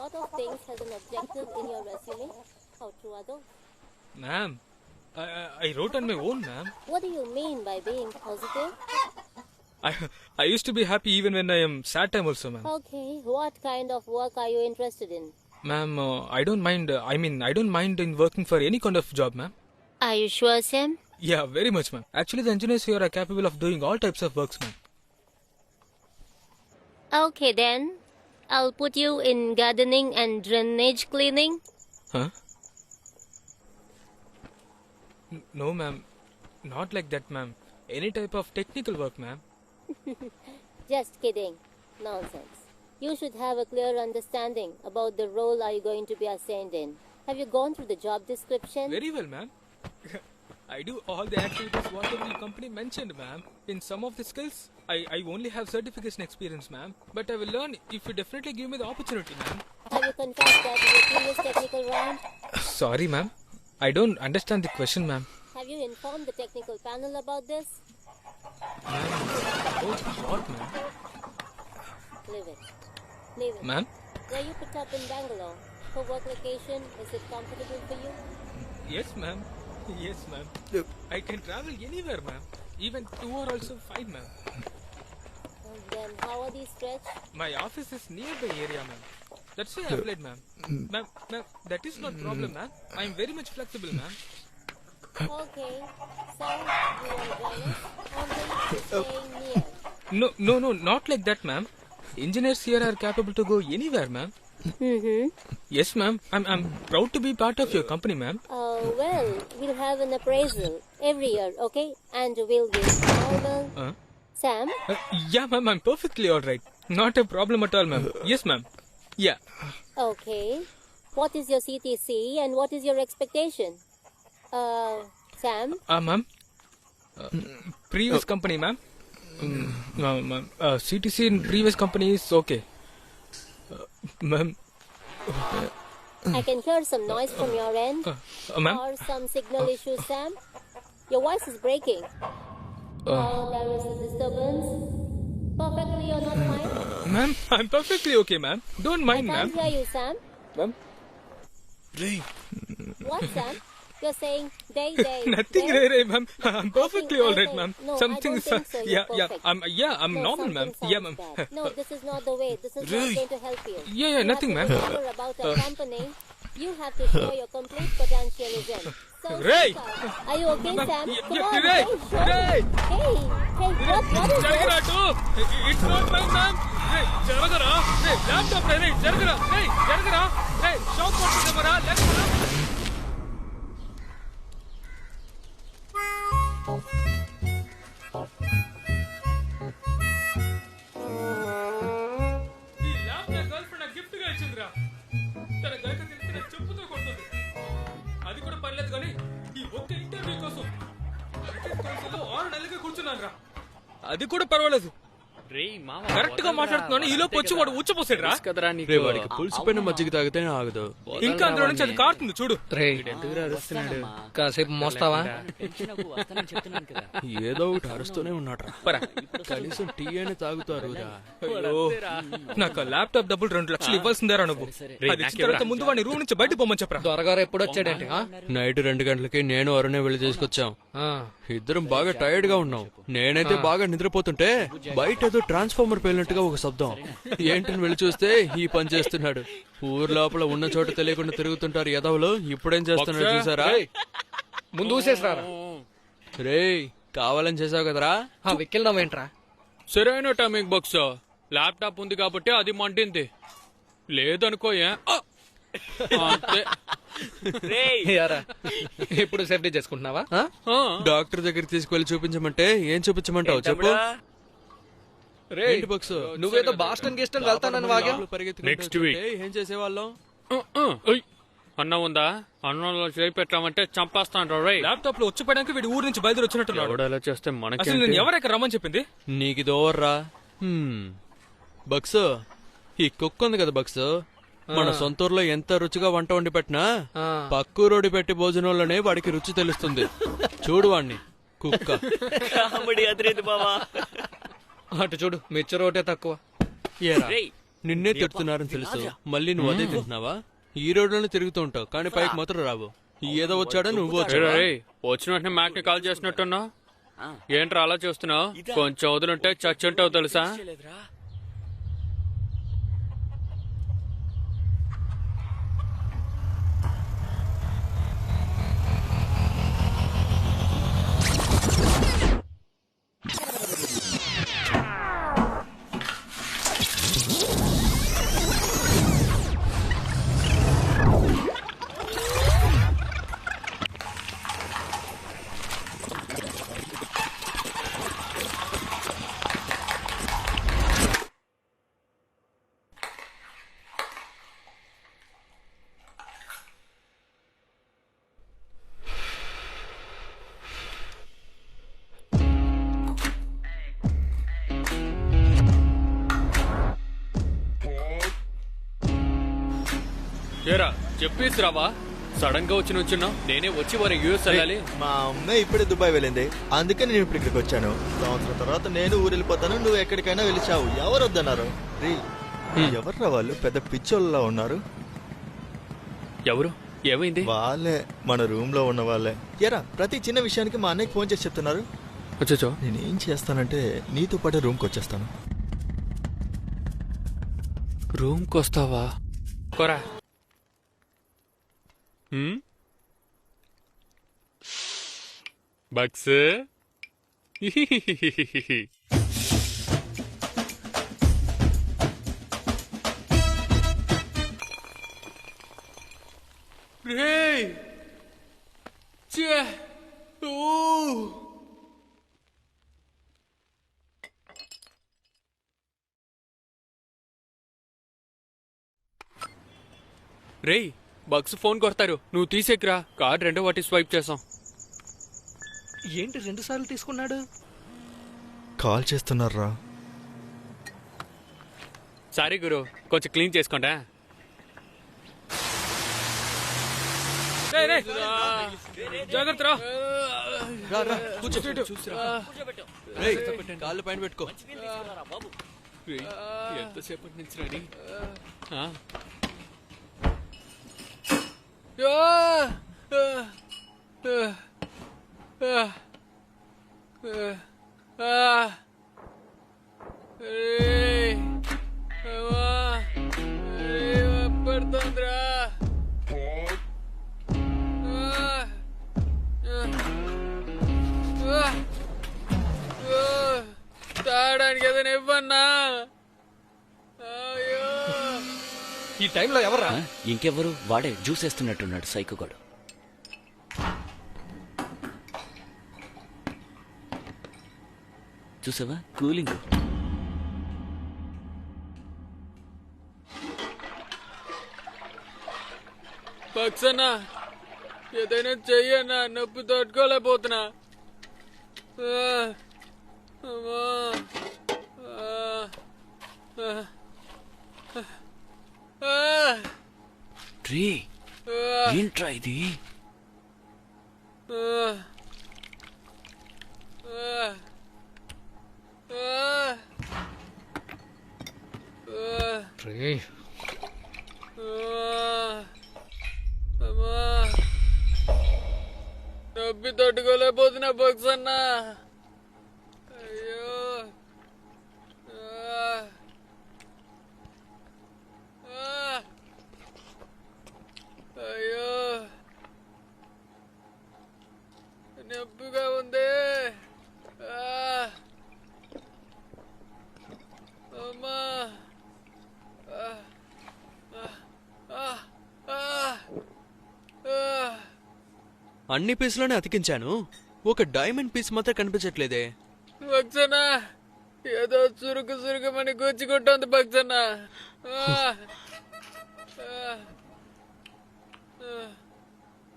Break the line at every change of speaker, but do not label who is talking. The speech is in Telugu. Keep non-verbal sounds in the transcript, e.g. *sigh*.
lot of things as an objective in your resume. How true are those?
Ma'am, I, I, I wrote on my own, ma'am.
What do you mean by being positive?
I, I used to be happy even when I am sad time also, ma'am.
Okay, what kind of work are you interested in?
Ma'am, uh, I don't mind, uh, I mean, I don't mind in working for any kind of job, ma'am.
Are you sure, Sam?
Yeah, very much, ma'am. Actually, the engineers here are capable of doing all types of works, ma'am.
Okay then. I'll put you in gardening and drainage cleaning.
Huh? N- No, ma'am. Not like that, ma'am. Any type of technical work, ma'am. *laughs*
Just kidding. Nonsense. You should have a clear understanding about the role are you going to be assigned in. Have you gone through the job description?
Very well, ma'am. *laughs* I do all the activities whatever the company mentioned, ma'am. In some of the skills, I, I only have certification experience, ma'am. But I will learn if you definitely give me the opportunity, ma'am.
Have you confessed that in your previous technical round?
Sorry, ma'am. I don't understand the question, ma'am.
Have you informed the technical panel about this?
Ma'am, oh, what, ma'am?
Leave it. Leave it.
Ma'am?
Were you put up in Bangalore? For work location, is it comfortable for you?
Yes, ma'am. Yes, ma'am. Look, I can travel anywhere, ma'am. Even two are also fine, ma'am.
And then how are these stretched?
My office is near the area, ma'am. That's why I applied, ma'am. Ma'am, ma'am, that is not problem, ma'am. I am very much flexible, ma'am.
Okay. So, you want to join? Only staying near.
No, no, no, not like that, ma'am. Engineers here are capable to go anywhere, ma'am.
Mm-hmm.
Yes, ma'am. I'm, I'm proud to be part of your company, ma'am.
Uh, well, we'll have an appraisal every year, okay? And we'll give normal.
Uh,
Sam,
uh, yeah, ma'am. I'm perfectly all right. Not a problem at all, ma'am. Yes, ma'am. Yeah.
okay. What is your CTC and what is your expectation? Uh, Sam,
Uh, ma'am. Uh, previous company, ma'am. Mm, no, ma'am. Uh, CTC in previous company is okay. Uh, ma'am.
I can hear some noise from your end.
Uh, uh, ma'am.
Or some signal issues, Sam. Your voice is breaking oh there is a disturbance perfectly or hmm. *laughs*
Ma'am, I'm perfectly okay, ma'am. Don't mind, ma'am.
I Can hear you, Sam.
Ma'am? Ray.
What, *laughs* Sam? You're saying, day, *laughs* day.
Nothing, Ray, Ray, ma'am. I'm perfectly all right, ma'am.
No,
something
I.
Yeah, yeah. I'm, yeah, I'm normal, ma'am. Yeah, ma'am.
no, this is not the way. This is Ray. not going to help you.
Yeah, yeah, nothing, ma'am.
You You have to show your complete potentialism. So,
Ray!
Are you okay, Sam? Come on,
Ray!
hey, show.
Ray!
Hey, hey, what, what is this?
It's not mine, ma'am. రేయ్, జరగరా ల్యాప్టాప్ రే, రేయ్, జరగరా రేయ్, జరగరా రేయ్, షాక్ కొట్టుకుంటామరా లేకపోతే ఈ అది కూడా పర్వాలేదు.
రేయ్ మామ
కరెక్ట్గా మాట్లాడుతున్నాను. ఈ లోపు వచ్చి వాడు ఉచ్చపోసాడు రా
కదరా
రే వాడికి పులిసిపోయిన మజ్జిగ తాగితేనే ఆగదు.
ఇంకా అందులో నుంచి అది కారుతుంది చూడు.
రే కాసేపు మోస్తావా?
ఏదో ఒకటి అరుస్తూనే ఉన్నాడ్రా.
పరా.
కనీసం టీ అయినా తాగుతారు రా.
నాకు ల్యాప్టాప్ డబ్బులు రెండు లక్షలు ఇవ్వాల్సిందేరా నువ్వు. తర్వాత ముందు వాడిని రూమ్ నుంచి బయట పొమ్మని చెప్పరా.
దొరగారు ఎప్పుడు వచ్చాడేంటి ఆ?
నైట్ రెండు గంటలకి నేను అరుణే వెళ్ళి తీసుకొచ్చాం. ఇద్దరం బాగా టైర్డ్గా ఉన్నాం. నేనైతే బాగా నిద్రపోతుంటే బయట ఏదో ట్రాన్స్ఫార్మర్ పేలినట్టుగా ఒక శబ్దం. ఏంటని వెళ్ళి చూస్తే ఈ పని చేస్తున్నాడు. ఊరు లోపల ఉన్న చోట తెలియకుండా తిరుగుతుంటారు యదవులు. ఇప్పుడేం చేస్తున్నాడు చూసారా?
ముందు ఊసేసరా
రేయ్ కావాలని చేసావు కదరా?
వెక్కిల్దాం ఏంట్రా?
సరైన టైమింగ్ బాక్స్. ల్యాప్టాప్ ఉంది కాబట్టి అది మండింది. లేదనుకో ఏ
ఇప్పుడు సేఫ్టీ చేసుకుంటున్నావా?
డాక్టర్ దగ్గరికి తీసుకువెళ్ళి చూపించమంటే ఏం చూపించమంటావు? చెప్పు.
రేయ్,
ఏంటి బాక్స్
నువ్వేదో బాస్టన్ గిస్టన్ వెళ్తానని వాగా?
Next week.
ఏం చేసేవాళ్ళం.
అన్నం ఉందా? అన్నంలో చేయి పెట్టామంటే చంపేస్తాను రే
ల్యాప్టాప్లో వచ్చిపోయడానికి వీడి ఊరు నుంచి బయలుదేరి వచ్చినట్టున్నాడు.
ఎవడలా చేస్తే
అసలు
మనకి
నేను ఎవరు ఇక్కడ రమ్మని చెప్పింది?
నీకు ఇది ఓవర్రా? హ్మ్. బక్స్ ఈ కుక్క ఉంది కదా బక్స్. మన సొంత ఊర్లో ఎంత రుచిగా వంట వండి పెట్టినా. పక్కూరోడి పెట్టి భోజనంలోనే వాడికి రుచి తెలుస్తుంది. చూడు వాణ్ణి. కుక్క.
అటు చూడు మిచ్చర్ ఒకటే తక్కువ.
ఏరా? నిన్నే తిడుతున్నారని తెలుసు. మళ్ళీ నువ్వు అదే తింటున్నావా? ఈ రోడ్లోనే తిరుగుతూ ఉంటావు కానీ పైకి మాత్రం రావు. ఏదో వచ్చాడో నువ్వు వచ్చావా?
వచ్చిన వెంటనే మ్యాక్ని కాల్ చేసినట్టున్నా ఏంట్రా అలా చూస్తున్నావు? కొంచెం వదులుంటే చచ్చుంటావు తెలుసా? ఏరా చెప్పేసి రావా సడన్గా వచ్చి నుంచున్నావు నేనే వచ్చి వారి యూఎస్ వెళ్ళాలి.
మా అమ్మ ఇప్పుడే దుబాయ్ వెళ్ళింది. అందుకే నేను ఇప్పుడు ఇక్కడికి వచ్చాను. సంవత్సరం తర్వాత నేను ఊరు వెళ్ళిపోతాను నువ్వు ఎక్కడికైనా వెళ్ళిచావు. ఎవరు వద్దన్నారు? రీ ఎవర్రా వాళ్ళు? పెద్ద పిచ్చోళ్ళలా ఉన్నారు.
ఎవరు? ఏమైంది?
వాళ్ళే. మన రూమ్లో ఉన్న వాళ్ళే. ఎరా ప్రతి చిన్న విషయానికి మా అన్నయ్యకి ఫోన్ చేసి చెప్తున్నారు.
వచ్చో
నేనేం చేస్తానంటే నీతో పాటే రూమ్కి వచ్చేస్తాను.
రూమ్కి వస్తావా? కొరా హ్మ్? బక్స్ రేయ్ ఛే! ఓ! రేయ్ బక్స్ ఫోన్ కొడతారు. నువ్వు తీసేకిరా. కార్డ్ రెండో వాటి స్వైప్ చేసాం
ఏంటి రెండు సార్లు తీసుకున్నాడు?
కాల్ చేస్తున్నారా?
సారీ గురు కొంచెం క్లీన్ చేసుకోండా? జాగ్రత్త
కాళ్ళు పైన పెట్టుకో.
ఎంతసేపటి నుంచి ready? Ah! Uh, uh, uh, uh, uh, hey, come on.
ఈ టైంలో ఎవర్రా?
ఆ? ఇంకెవ్వరు? వాడే జ్యూస్ వేస్తున్నట్టున్నాడు సైకోగాడు చూసావా? కూలింగ్.
పక్సన్న ఏదైనా చెయ్యన్నా నొప్పి తట్టుకోలేకపోతున్నా. ఆ, అమ్మా. ఆ, ఆ, ఆ,
ట్రీ
ఆ,
ఏంట్రా ఇది
ఆ, అన్ని
పీసులోనే అతికించాను. ఒక డైమండ్ పీస్ మాత్రం కనిపించట్లేదే.
భక్సన్న ఏదో చురుకు చురుకుమని గుచ్చుకుంటోంది భక్సన్న